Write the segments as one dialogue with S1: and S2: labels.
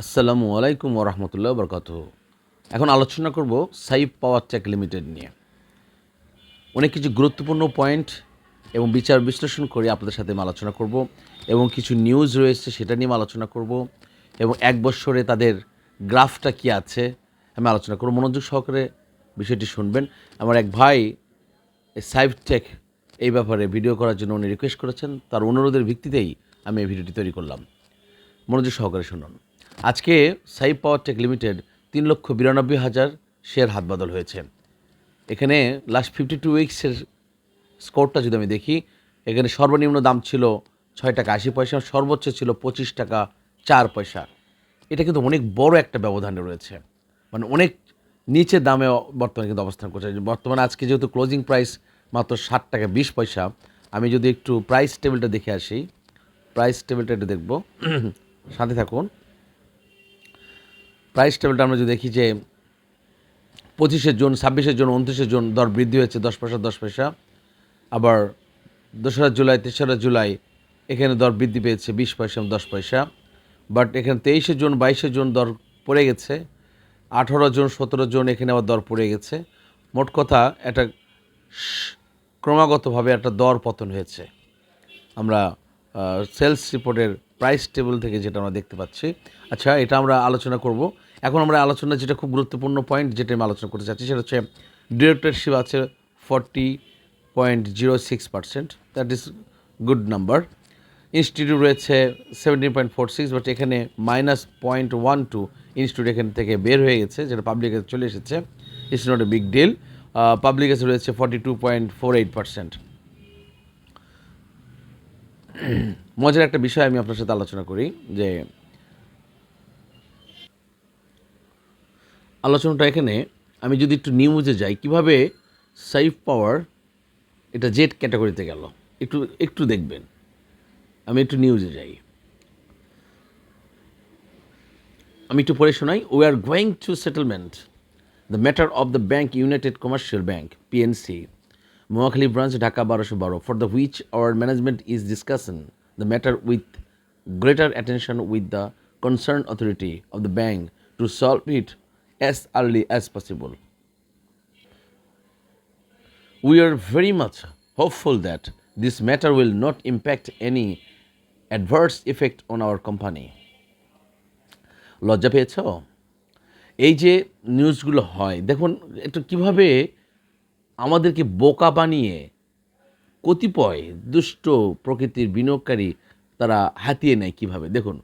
S1: আসসালামু আলাইকুম ওরহমতুল্লাহ বরকাত এখন আলোচনা করব সাইফ পাওয়ার টেক লিমিটেড নিয়ে। অনেক কিছু গুরুত্বপূর্ণ পয়েন্ট এবং বিচার বিশ্লেষণ করে আপনাদের সাথে আমি আলোচনা করব এবং কিছু নিউজ রয়েছে সেটা নিয়ে আলোচনা করব এবং এক বছরে তাদের গ্রাফটা কি আছে আমি আলোচনা করব। মনোযোগ সহকারে বিষয়টি শুনবেন। আমার এক ভাই সাইফ টেক এই ব্যাপারে ভিডিও করার জন্য উনি রিকোয়েস্ট করেছেন। তার অনুরোধের ভিত্তিতেই আমি এই ভিডিওটি তৈরি করলাম। মনোযোগ সহকারে শুনুন। আজকে সাই পাওয়ার টেক লিমিটেড তিন লক্ষ বিরানব্বই হাজার শেয়ার হাত বদল হয়েছে। এখানে লাস্ট ফিফটি টু উইক্সের স্কোরটা যদি আমি দেখি, এখানে সর্বনিম্ন দাম ছিল ছয় টাকা আশি পয়সা, সর্বোচ্চ ছিল পঁচিশ টাকা চার পয়সা। এটা কিন্তু অনেক বড় একটা ব্যবধানে রয়েছে। মানে অনেক নিচে দামে বর্তমানে কিন্তু অবস্থান করছে। বর্তমানে আজকে যেহেতু ক্লোজিং প্রাইস মাত্র ষাট টাকা বিশ পয়সা, আমি যদি একটু প্রাইস টেবিলটা দেখে আসি প্রাইস টেবিলটা একটু দেখব। সাথে থাকুন। প্রাইস টেবিলটা আমরা যদি দেখি যে পঁচিশে জুন, ছাব্বিশে জুন, উনত্রিশে জুন দর বৃদ্ধি হয়েছে দশ পয়সা দশ পয়সা। আবার দোসরা জুলাই, তেসরা জুলাই এখানে দর বৃদ্ধি পেয়েছে বিশ পয়সা এবং দশ পয়সা। বাট এখানে তেইশে জুন, বাইশে জুন দর পড়ে গেছে। আঠারো জুন, সতেরো জুন এখানে আবার দর পড়ে গেছে। মোট কথা একটা ক্রমাগতভাবে একটা দর পতন হয়েছে। আমরা সেলস রিপোর্টের প্রাইস টেবিল থেকে যেটা আমরা দেখতে পাচ্ছি। আচ্ছা এটা আমরা আলোচনা করব। এখন আমরা আলোচনা যেটা খুব গুরুত্বপূর্ণ পয়েন্ট যেটা আমি আলোচনা করতে চাচ্ছি সেটা হচ্ছে ডিরেক্টরশিপ আছে forty point zero six percent that is good number institute রয়েছে seventeen point four six but এখানে minus point one two institute এখান থেকে বের হয়ে গেছে, যেটা পাবলিকে চলে এসেছে। It's not a big deal public রয়েছে forty two point four eight percent মজার একটা বিষয় আমি আপনার সাথে আলোচনা করি, যে আলোচনাটা এখানে, আমি যদি একটু নিউজে যাই, কীভাবে সাইফ পাওয়ার এটা জেট ক্যাটাগরিতে গেল? একটু একটু দেখবেন। আমি একটু নিউজে যাই। আমি একটু পড়ে শোনাই। We are going to settlement the matter of the bank United Commercial Bank PLC Noakhali branch Dhaka বারোশো বারো for the which our management is discussion the matter with greater attention with the concern authority of the bank to solve it as early as possible. We are very much hopeful that this matter will not impact any adverse effect on our company. লজ্জা পেয়েছ এই যে নিউজগুলো হয়, দেখুন, একটু কীভাবে আমাদেরকে বোকা বানিয়ে কতিপয় দুষ্ট প্রকৃতির বিনিয়োগকারী তারা হাতিয়ে নেয় কীভাবে দেখুন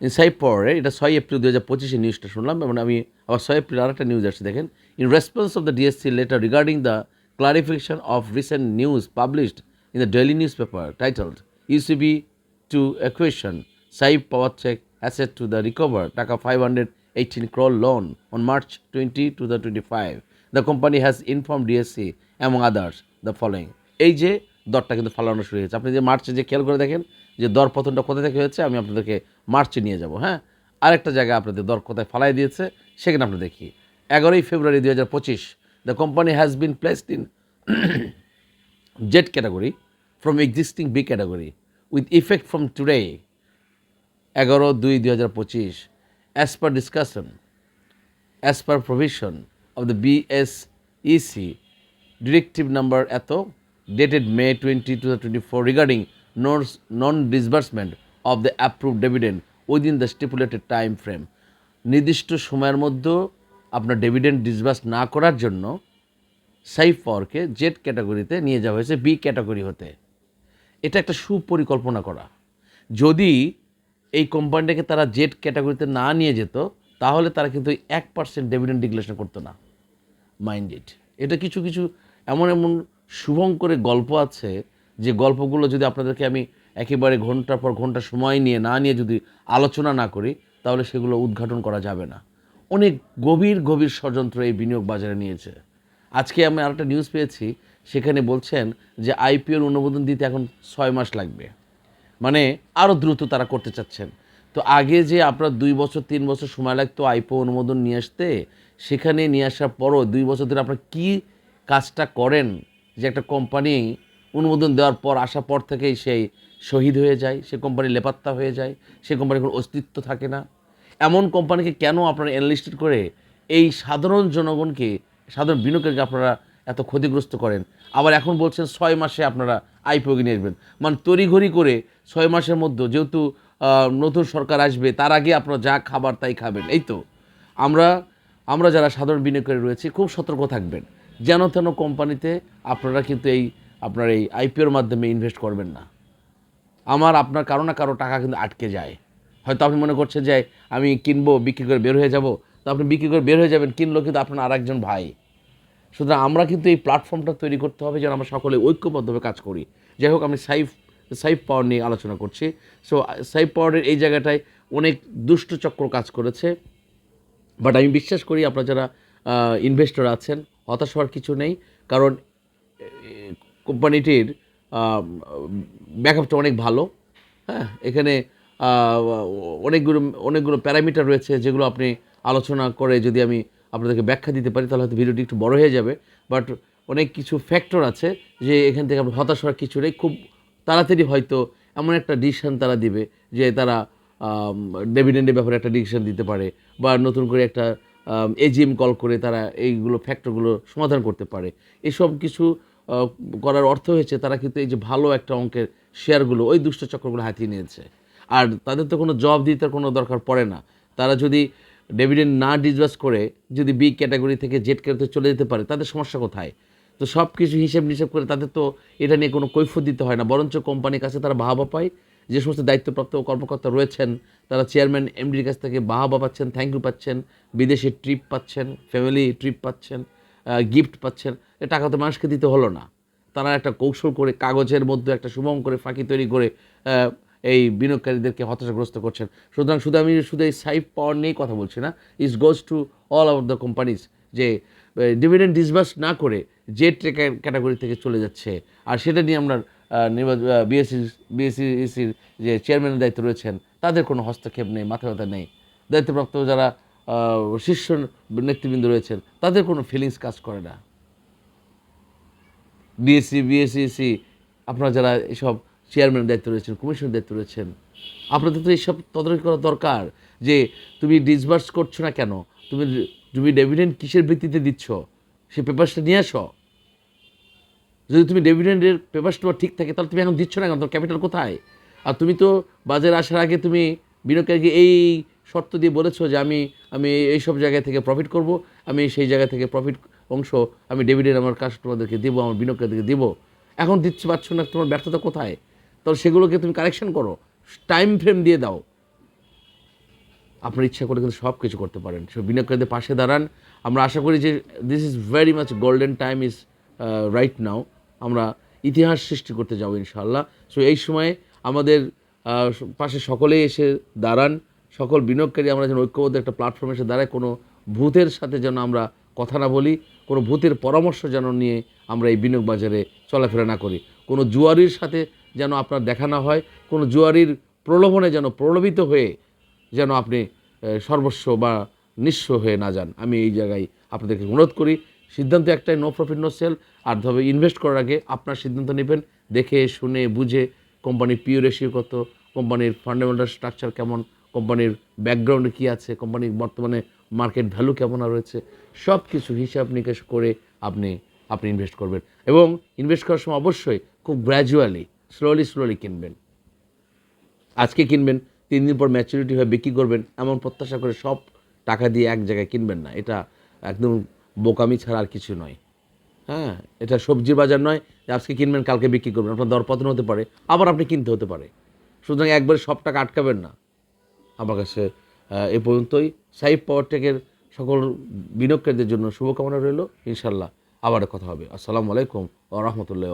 S1: ইনসাইড পরে, এটা ছয় এপ্রিল দু হাজার পঁচিশে নিউজটা শুনলাম এবং আমি আবার এপ্রিল আর একটা নিউজ আসছে, দেখেন। In response of the DSC letter regarding the clarification of recent news published in the daily news paper titled UCB to acquisition Saif Powertec asset to the recover taka five hundred eighteen crore loan on March twenty two the twenty five the company has inform DSC among others the following এই যে দরটা কিন্তু ফালানো শুরু হয়েছে। আপনি যে মার্চে যে খেয়াল করে দেখেন, যে দর পতনটা কোথা থেকে হয়েছে, আমি আপনাদেরকে মার্চে নিয়ে যাব হ্যাঁ? আরেকটা জায়গায় আপনাদের দর কোথায় ফালাই দিয়েছে, সেখানে আমরা দেখি। এগারোই ফেব্রুয়ারি দুই হাজার পঁচিশ the company has been placed in Z category from existing B category with effect from today এগারো দুই দুই হাজার পঁচিশ as per discussion as per provision of the BSEC directive number এত, dated May 20 2024 regarding non- non disbursement of the approve dividend within the stipulated time frame. নির্দিষ্ট সময়ের মধ্যে আপনার ডিভিডেন্ড ডিসবার্স না করার জন্য সাইফ পাওয়ারকে জেড ক্যাটাগরিতে নিয়ে যাওয়া হয়েছে বি ক্যাটাগরি হতে। এটা একটা সুপরিকল্পনা করা। যদি এই কোম্পানিটাকে তারা জেড ক্যাটাগরিতে না নিয়ে যেত, তাহলে তারা কিন্তু এক পার্সেন্ট ডিভিডেন্ড ডিক্লেশন করতো না। মাইন্ড ইট এটা কিছু কিছু এমন এমন শুভঙ্করে গল্প আছে, যে গল্পগুলো যদি আপনাদেরকে আমি একেবারে ঘণ্টার পর ঘণ্টা সময় নিয়ে, না নিয়ে যদি আলোচনা না করি, তাহলে সেগুলো উদ্ঘাটন করা যাবে না। অনেক গভীর গভীর ষড়যন্ত্র এই বিনিয়োগ বাজারে নিয়েছে। আজকে আমি আরেকটা নিউজ পেয়েছি, সেখানে বলছেন যে আইপিএল অনুমোদন দিতে এখন ছয় মাস লাগবে। মানে আরও দ্রুত তারা করতে চাচ্ছেন। তো আগে যে আপনার দুই বছর, তিন বছর সময় লাগতো আইপিও অনুমোদন নিয়ে আসতে, সেখানে নিয়ে আসার পরও দুই বছর ধরে আপনার কী কাজটা করেন, যে একটা কোম্পানি অনুমোদন দেওয়ার পর, আসার পর থেকেই সেই শহীদ হয়ে যায়, সে কোম্পানি লেপাত্তা হয়ে যায়, সে কোম্পানির কোনো অস্তিত্ব থাকে না। এমন কোম্পানিকে কেন আপনারা এনলিস্টেড করে এই সাধারণ জনগণকে, সাধারণ বিনিয়োগকারীকে আপনারা এত ক্ষতিগ্রস্ত করেন? আবার এখন বলছেন ছয় মাসে আপনারা আইপিও নিয়ে আসবেন। মানে তড়িঘড়ি করে ছয় মাসের মধ্যে যেহেতু নতুন সরকার আসবে, তার আগে আপনারা যা খাবার তাই খাবেন, এই তো। আমরা আমরা যারা সাধারণ বিনিয়োগকারী রয়েছি, খুব সতর্ক থাকবেন। যেন তেন কোম্পানিতে আপনারা কিন্তু এই আপনার এই আইপিওর মাধ্যমে ইনভেস্ট করবেন না। আমার আপনার কারও না কারও টাকা কিন্তু আটকে যায়। হয়তো আপনি মনে করছেন যে আমি কিনবো, বিক্রি করে বের হয়ে যাব, তো আপনি বিক্রি করে বের হয়ে যাবেন, কিনলো কিন্তু আপনার আরেকজন ভাই। সুতরাং আমরা কিন্তু এই প্ল্যাটফর্মটা তৈরি করতে হবে যেন আমরা সকলে ঐক্যবদ্ধভাবে কাজ করি। যাই হোক, আমি সাইফ সাইফ পাওয়ার নিয়ে আলোচনা করছি। সো সাইফ পাওয়ারের এই জায়গাটায় অনেক দুষ্ট চক্র কাজ করেছে। বাট আমি বিশ্বাস করি আপনারা যারা ইনভেস্টর আছেন, হতাশ হওয়ার কিছু নেই। কারণ কোম্পানিটির ব্যাকআপটা অনেক ভালো। হ্যাঁ এখানে অনেকগুলো অনেকগুলো প্যারামিটার রয়েছে যেগুলো আপনি আলোচনা করে যদি আমি আপনাদেরকে ব্যাখ্যা দিতে পারি, তাহলে হয়তো ভিডিওটি একটু বড় হয়ে যাবে। বাট অনেক কিছু ফ্যাক্টর আছে যে এখান থেকে আপনার হতাশ হওয়ার কিছু নেই। খুব তাড়াতাড়ি হয়তো এমন একটা ডিসিশান তারা দিবে যে তারা ডেভিডেন্ডের ব্যাপারে একটা ডিসিশান দিতে পারে বা নতুন করে একটা এজিএম কল করে তারা এইগুলো ফ্যাক্টরগুলো সমাধান করতে পারে। এসব কিছু করার অর্থ হয়েছে তারা কিন্তু এই যে ভালো একটা অঙ্কের শেয়ারগুলো ওই দুষ্ট চক্রগুলো হাতিয়ে নিয়েছে। আর তাদের তো কোনো জব দিতে কোনো দরকার পড়ে না। তারা যদি ডেভিডেন্ড না ডিসবাস করে, যদি বি ক্যাটাগরি থেকে জেড ক্যাটাগরিতে চলে যেতে পারে, তাদের সমস্যা কোথায়? তো সব কিছু হিসেব নিষেব করে তাদের তো এটা নিয়ে কোনো কৈফত দিতে হয় না। বরঞ্চ কোম্পানির কাছে তারা বাহাবা পায়। যে সমস্ত দায়িত্বপ্রাপ্ত কর্মকর্তা রয়েছেন, তারা চেয়ারম্যান এমডির কাছ থেকে বাহাবা পাচ্ছেন থ্যাংক ইউ পাচ্ছেন, বিদেশে ট্রিপ পাচ্ছেন ফ্যামিলি ট্রিপ পাচ্ছেন। গিফট পাচ্ছেন টাকা তো মানুষকে দিতে হলো না। তারা একটা কৌশল করে কাগজের মধ্যে একটা শুভম করে ফাঁকি তৈরি করে এই বিনিয়োগকারীদেরকে হতাশাগ্রস্ত করছেন। সুতরাং শুধু আমি শুধু এই সাইফ পাওয়ার নিয়েই কথা বলছি না this goes to all our the companies যে ডিভিডেন্ড ডিসবার্স না করে যে ক্যাটাগরি থেকে চলে যাচ্ছে। আর সেটা নিয়ে আমরা বিএসসি বিএসসির যে চেয়ারম্যানের দায়িত্ব রয়েছেন, তাদের কোনো হস্তক্ষেপ নেই, মাথা ব্যথা নেই। দায়িত্বপ্রাপ্ত যারা শীর্ষ নেতৃবৃন্দ রয়েছেন, তাদের কোনো ফিলিংস কাজ করে না। বিএসসি বিএসসি আপনারা যারা এসব চেয়ারম্যানের দায়িত্ব রয়েছেন কমিশনের দায়িত্ব রয়েছেন, আপনাদের তো এইসব তদারকি করা দরকার যে তুমি ডিসবার্স করছ না কেন? তুমি তুমি ডেভিডেন্ট কিসের ভিত্তিতে দিচ্ছ? সে পেপারসটা নিয়ে আসো। যদি তুমি ডেভিডেন্টের পেপারস তোমার ঠিক থাকে, তাহলে তুমি এখন দিচ্ছ না কেন? তোমার ক্যাপিটাল কোথায়? আর তুমি তো বাজারে আসার আগে তুমি বিনিয়োগকারীকে এই শর্ত দিয়ে বলেছ যে আমি আমি এই সব জায়গা থেকে প্রফিট করব, আমি সেই জায়গা থেকে প্রফিট অংশ আমি ডেভিডের আমার কাস্টমারদেরকে দেবো, আমার বিনিয়োগকারীদেরকে দেবো। এখন দিচ্ছি পারছ না, তোমার ব্যর্থতা কোথায়? তাহলে সেগুলোকে তুমি কারেকশন করো টাইম ফ্রেম দিয়ে দাও। আপনার ইচ্ছা করে কিন্তু সব কিছু করতে পারেন। সব বিনিয়োগকারীদের পাশে দাঁড়ান। আমরা আশা করি যে this is very much golden time is right now আমরা ইতিহাস সৃষ্টি করতে যাব ইনশাল্লাহ সো এই সময়ে আমাদের পাশে সকলেই এসে দাঁড়ান। সকল বিনিয়োগকারী আমরা যেন ঐক্যবদ্ধ একটা প্ল্যাটফর্মে এসে দাঁড়ায়, কোনো ভূতের সাথে যেন আমরা কথা না বলি, কোনো ভূতের পরামর্শ যেন নিয়ে আমরা এই বিনিয়োগ বাজারে চলাফেরা না করি। কোনো জুয়ারির সাথে যেন আপনার দেখা না হয়, কোনো জুয়ারির প্রলোভনে যেন প্রলোভিত হয়ে যেন আপনি সর্বস্ব বা নিঃস্ব হয়ে না যান। আমি এই জায়গায় আপনাদেরকে অনুরোধ করি, সিদ্ধান্ত একটাই নো প্রফিট নো সেল আর তবে ইনভেস্ট করার আগে আপনার সিদ্ধান্ত নেবেন, দেখে, শুনে, বুঝে কোম্পানির পিও রেশিও কত কোম্পানির ফান্ডামেন্টাল স্ট্রাকচার কেমন কোম্পানির ব্যাকগ্রাউন্ডে কী আছে, কোম্পানির বর্তমানে মার্কেট ভ্যালু কেমন রয়েছে সব কিছু হিসাব নিকাশ করে আপনি আপনি ইনভেস্ট করবেন। এবং ইনভেস্ট করার সময় অবশ্যই খুব গ্র্যাজুয়ালি স্লোলি স্লোলি কিনবেন। আজকে কিনবেন, তিন দিন পর ম্যাচুরিটি হয়ে বিক্রি করবেন, এমন প্রত্যাশা করে সব টাকা দিয়ে এক জায়গায় কিনবেন না। এটা একদম বোকামি ছাড়া আর কিছু নয়। হ্যাঁ এটা সবজির বাজার নয় আজকে কিনবেন, কালকে বিক্রি করবেন। আপনার দরপতন হতে পারে, আবার আপনি কিনতে হতে পারে। সুতরাং একবারে সব টাকা আটকাবেন না। আমার কাছে এ পর্যন্তই। সাইফ পাওয়ার টেকের সকল বিনিয়োগকারীদের জন্য শুভকামনা রইল। ইনশাল্লাহ আবার কথা হবে। আসসালামু আলাইকুম ও রহমতুল্লাহ